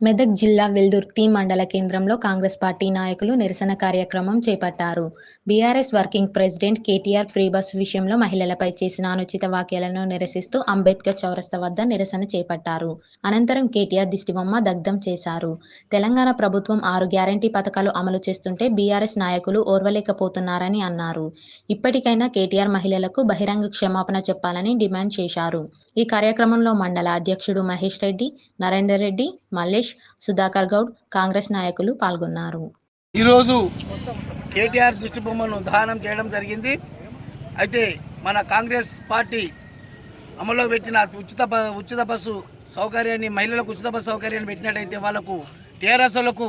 మెదక్ జిల్లా వెల్దుర్తి మండల కేంద్రంలో కాంగ్రెస్ పార్టీ నాయకులు నిరసన కార్యక్రమం చేపట్టారు. BRS working president KTR free bus విషయంలో మహిళలపై చేసిన అనుచిత వ్యాఖ్యలను నిరసిస్తూ అంబేద్కర్ చౌరస్తా వద్ద నిరసన చేపట్టారు. అనంతరం కేటీఆర్ దిష్టిబొమ్మ దగ్ధం చేశారు. తెలంగాణ ప్రభుత్వం ఆరు గ్యారంటీ పథకాలు అమలు చేస్తుంటే బీఆర్ఎస్ నాయకులు ఓర్వలేకపోతున్నారని అన్నారు. ఇప్పటికైనా కేటీఆర్ మహిళలకు బహిరంగ క్షమాపణ చెప్పాలని డిమాండ్ చేశారు. ఈ కార్యక్రమంలో మండల అధ్యక్షుడు మహేష్ రెడ్డి నరేందర్ రెడ్డి మల్లేష్ సుధాకర్ గౌడ్ కాంగ్రెస్ నాయకులు పాల్గొన్నారు. ఈరోజు కేటీఆర్ దృష్టి బొమ్మను దహనం చేయడం జరిగింది. అయితే మన కాంగ్రెస్ పార్టీ అమల్లో పెట్టిన ఉచిత ఉచిత బస్సు సౌకర్యాన్ని మహిళలకు ఉచిత బస్సు సౌకర్యాన్ని పెట్టినట్టయితే వాళ్ళకు టీఆర్ఎస్లకు వాళ్ళకు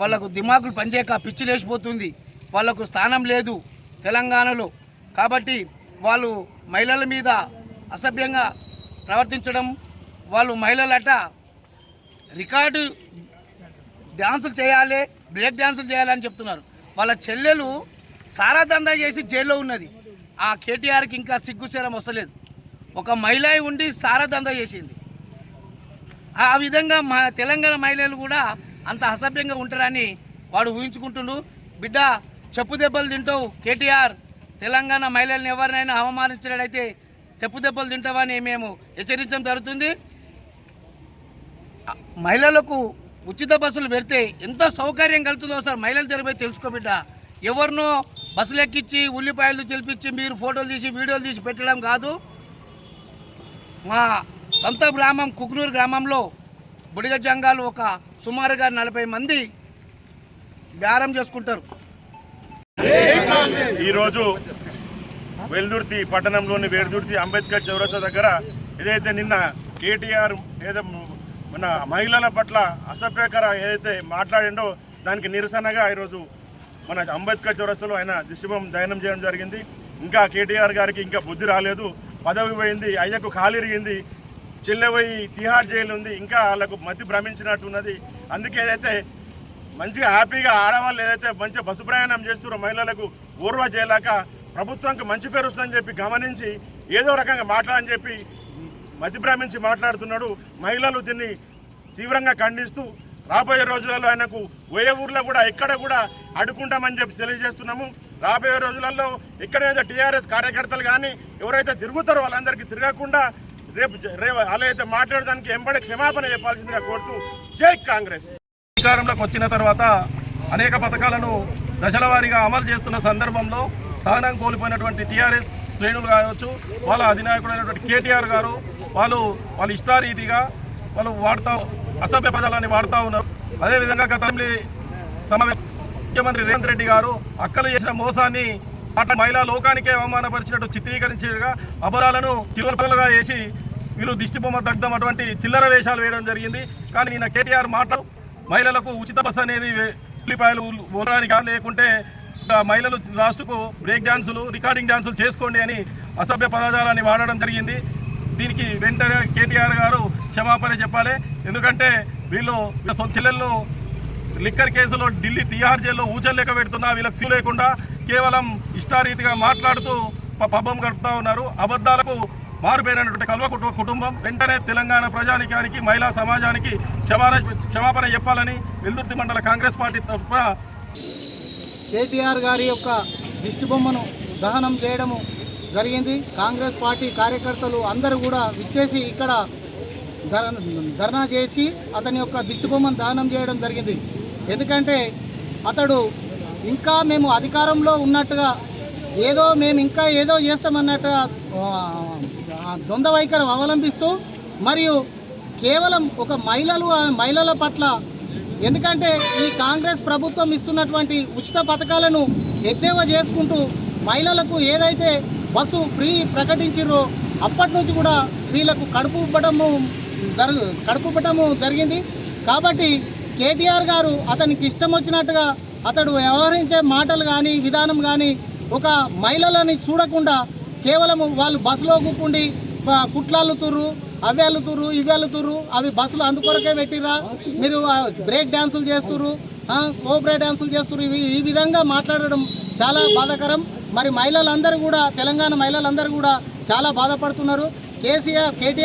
వాళ్ళకు దిమాకులు పనిచేయక పిచ్చి లేచిపోతుంది. వాళ్ళకు స్థానం లేదు తెలంగాణలో. కాబట్టి వాళ్ళు మహిళల మీద అసభ్యంగా ప్రవర్తించడం వాళ్ళు మహిళలట రికార్డు డ్యాన్సులు చేయాలి బ్రేక్ డ్యాన్సులు చేయాలని చెప్తున్నారు. వాళ్ళ చెల్లెలు సారా దందా చేసి జైల్లో ఉన్నది. ఆ కేటీఆర్కి ఇంకా సిగ్గుశరం వస్తలేదు. ఒక మహిళ ఉండి సారా దందా చేసింది. ఆ విధంగా మా తెలంగాణ మహిళలు కూడా అంత అసభ్యంగా ఉంటారని వాడు ఊహించుకుంటుండు. బిడ్డ చెప్పు దెబ్బలు తింటావు. కేటీఆర్ తెలంగాణ మహిళల్ని ఎవరినైనా అవమానించినట్టయితే చెప్పు దెబ్బలు తింటావని మేము హెచ్చరించడం జరుగుతుంది. మహిళలకు ఉచిత బస్సులు పెడితే ఎంత సౌకర్యం కలుగుతుందో సార్ మహిళలు తెరపై తెలుసుకోబిడ్డ ఎవరినో బస్సులు ఎక్కించి ఉల్లిపాయలు చెల్పించి మీరు ఫోటోలు తీసి వీడియోలు తీసి పెట్టడం కాదు. మా సొంత గ్రామం కుక్నూరు గ్రామంలో బుడిగ జంగాలు ఒక సుమారుగా నలభై మంది బేరం చేసుకుంటారు. ఈరోజు వెల్దుర్తి పట్టణంలోని వేల్దుర్తి అంబేద్కర్ చౌరస్తా దగ్గర ఏదైతే నిన్న కేటీఆర్ ఏదో మన మహిళల పట్ల అసభ్యకర ఏదైతే మాట్లాడిండో దానికి నిరసనగా ఈరోజు మన అంబేద్కర్ చౌరస్తాలో ఆయన దిశుభం దయనం చేయడం జరిగింది. ఇంకా కేటీఆర్ గారికి ఇంకా బుద్ధి రాలేదు. పదవి పోయింది అయ్యకు కాలిరిగింది చెల్లెపోయి తిహార్ జైలు ఉంది ఇంకా వాళ్ళకు మతి భ్రమించినట్టున్నది. అందుకే ఏదైతే మంచిగా హ్యాపీగా ఆడవాళ్ళు ఏదైతే మంచిగా బస్సు ప్రయాణం చేస్తున్నారో మహిళలకు ఊర్వ చేయలేక ప్రభుత్వానికి మంచి పేరు వస్తుందని చెప్పి గమనించి ఏదో రకంగా మాట్లాడని చెప్పి మతి భ్రమించి మాట్లాడుతున్నాడు. మహిళలు దీన్ని తీవ్రంగా ఖండిస్తూ రాబోయే రోజులలో ఆయనకు ఏ ఊర్లో కూడా ఎక్కడ కూడా అడుకుంటామని చెప్పి తెలియజేస్తున్నాము. రాబోయే రోజులలో ఎక్కడైతే టీఆర్ఎస్ కార్యకర్తలు కానీ ఎవరైతే తిరుగుతారో వాళ్ళందరికీ తిరగకుండా రేపు రేపు అలా అయితే మాట్లాడడానికి ఎంబడి క్షమాపణ చెప్పాల్సిందిగా కోరుతూ జై కాంగ్రెస్. అధికారంలోకి వచ్చిన తర్వాత అనేక పథకాలను దశల వారీగా అమలు చేస్తున్న సందర్భంలో సహనం కోల్పోయినటువంటి టీఆర్ఎస్ శ్రేణులు కావచ్చు వాళ్ళ అధినాయకుడైనటువంటి కేటీఆర్ గారు వాళ్ళు వాళ్ళ ఇష్టారీతిగా వాళ్ళు వాడుతూ అసభ్య పదాలని వాడుతూ ఉన్నారు. అదేవిధంగా గత అసెంబ్లీ సమావేశం ముఖ్యమంత్రి రేవంత్ రెడ్డి గారు అక్కలు చేసిన మోసాన్ని అట్లా మహిళా లోకానికే అవమానపరిచినట్టు చిత్రీకరించగా అబరాలను చిరుపలుగా వేసి వీళ్ళు దిష్టిబొమ్మ దగ్ధం అటువంటి చిల్లర వేషాలు వేయడం జరిగింది. కానీ నిన్న కేటీఆర్ మాటలు మహిళలకు ఉచిత బస్ అనేది ఉల్లిపాయలు ఉండడానికి లేకుంటే మహిళలు లాస్ట్కు బ్రేక్ డ్యాన్సులు రికార్డింగ్ డ్యాన్సులు చేసుకోండి అని అసభ్య పదజాలాన్ని వాడడం జరిగింది. దీనికి వెంటనే కేటీఆర్ గారు క్షమాపణ చెప్పాలి. ఎందుకంటే వీళ్ళు సొంత చెల్లెళ్ళు లిక్కర్ కేసులో ఢిల్లీ తిహార్ జైల్లో ఊచలు లెక్క పెడుతున్నా వీళ్ళకి సీ లేకుండా కేవలం ఇష్టారీతిగా మాట్లాడుతూ ప- పబ్బం గడుపుతా ఉన్నారు. అబద్ధాలకు మారుపేరైనటువంటి కల్వ కుటుంబ కుటుంబం వెంటనే తెలంగాణ ప్రజానికానికి మహిళా సమాజానికి క్షమాపణ క్షమాపణ చెప్పాలని వెల్దుర్తి మండల కాంగ్రెస్ పార్టీ తరఫున కేటీఆర్ గారి యొక్క దిష్టిబొమ్మను దహనం చేయడము జరిగింది. కాంగ్రెస్ పార్టీ కార్యకర్తలు అందరూ కూడా విచ్చేసి ఇక్కడ ధర- ధర్నా చేసి అతని యొక్క దిష్టిబొమ్మను దహనం చేయడం జరిగింది. ఎందుకంటే అతడు ఇంకా మేము అధికారంలో ఉన్నట్టుగా ఏదో మేము ఇంకా ఏదో చేస్తామన్నట్టుగా ఆ, ద్వంద్వ వైఖరి అవలంబిస్తూ మరియు కేవలం ఒక మహిళలు మహిళల పట్ల ఎందుకంటే ఈ కాంగ్రెస్ ప్రభుత్వం ఇస్తున్నటువంటి ఉచిత పథకాలను ఎద్దేవా చేసుకుంటూ మహిళలకు ఏదైతే బస్సు ఫ్రీ ప్రకటించారో అప్పటి నుంచి కూడా వీళ్ళకు కడుపు ఇవ్వడము జరుగు కడుపు ఇవ్వడము జరిగింది. కాబట్టి కేటీఆర్ గారు అతనికి ఇష్టం వచ్చినట్టుగా అతడు వ్యవహరించే మాటలు కానీ విధానం కానీ ఒక మహిళలని చూడకుండా కేవలం వాళ్ళు బస్సులో కూకుండి కుట్లాలుతురు అవి అల్లుతుర్రు ఇవి అల్లుతుర్రు అవి బస్సులు అందుకొరకే పెట్టిరా మీరు బ్రేక్ డ్యాన్సులు చేస్తుర్రు కోబ్రే డ్యాన్సులు చేస్తుర్రు ఇవి ఈ విధంగా మాట్లాడడం చాలా బాధాకరం. మరి మహిళలందరూ కూడా తెలంగాణ మహిళలందరూ కూడా చాలా బాధపడుతున్నారు. కేసీఆర్ కేటీఆర్